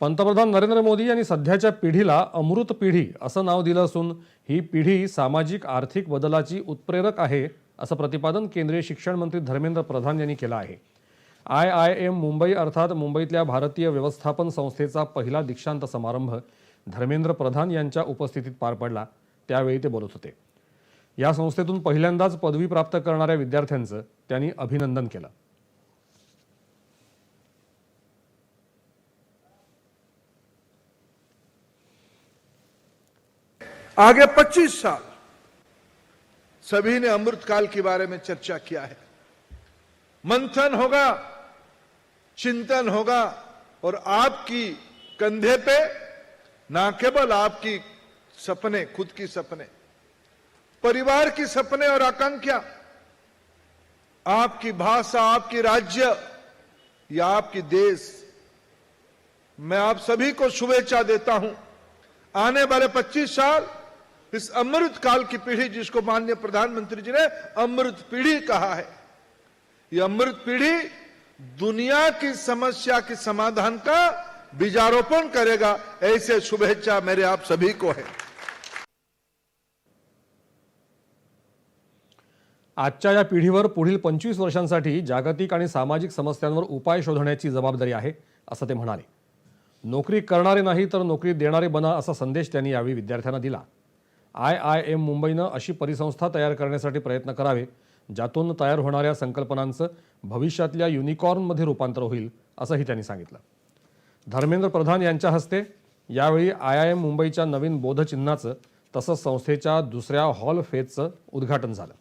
पंतप्रधान नरेंद्र मोदी यांनी सध्याच्या पिढीला अमृत पिढी असं नाव दिलं असून ही पिढी सामाजिक आर्थिक बदलाची उत्प्रेरक आहे असं प्रतिपादन केंद्रीय शिक्षण मंत्री धर्मेंद्र प्रधान यांनी केलं आहे. आय आय एम मुंबई अर्थात मुंबईतल्या भारतीय व्यवस्थापन संस्थेचा पहिला दीक्षांत समारंभ धर्मेंद्र प्रधान यांच्या उपस्थितीत पार पडला त्यावेळी ते बोलत होते. या संस्थेतून पहिल्यांदाच पदवी प्राप्त करणाऱ्या विद्यार्थ्यांचं त्यांनी अभिनंदन केलं. आगे 25 साल। सभी ने अमृतकाल के बारे में चर्चा किया है। मंथन होगा, चिंतन होगा और आपकी कंधे पे ना केवल आपकी सपने, खुद की सपने, परिवार की सपने और आकांक्षा, आपकी भाषा, आपकी राज्य या आपकी देश। मैं आप सभी को शुभेच्छा देता हूँ। आने वाले 25 साल इस अमृत काल की पीढ़ी जिसको माननीय प्रधानमंत्री जी ने अमृत पीढ़ी कहा है ये अमृत पीढ़ी दुनिया की समस्या के समाधान का बीजारोपण करेगा ऐसे शुभेच्छा मेरे आप सभी को है। आजच्या या पिढीवर पुढील पंचवीस वर्षांसाठी जागतिक आणि सामाजिक समस्यांवर उपाय शोधण्याची जबाबदारी आहे असं ते म्हणाले. नोकरी करणारे नाही तर नोकरी देणारे बना असा संदेश त्यांनी यावेळी विद्यार्थ्यांना दिला. आय आय एम मुंबईनं अशी परिसंस्था तयार करण्यासाठी प्रयत्न करावे ज्यातून तयार होणाऱ्या संकल्पनांचं भविष्यातल्या युनिकॉर्नमध्ये रूपांतर होईल असंही त्यांनी सांगितलं. धर्मेंद्र प्रधान यांच्या हस्ते यावेळी आय आय एम मुंबईच्या नवीन बोधचिन्हाचं तसंच संस्थेच्या दुसऱ्या हॉल फेजचं उद्घाटन झालं.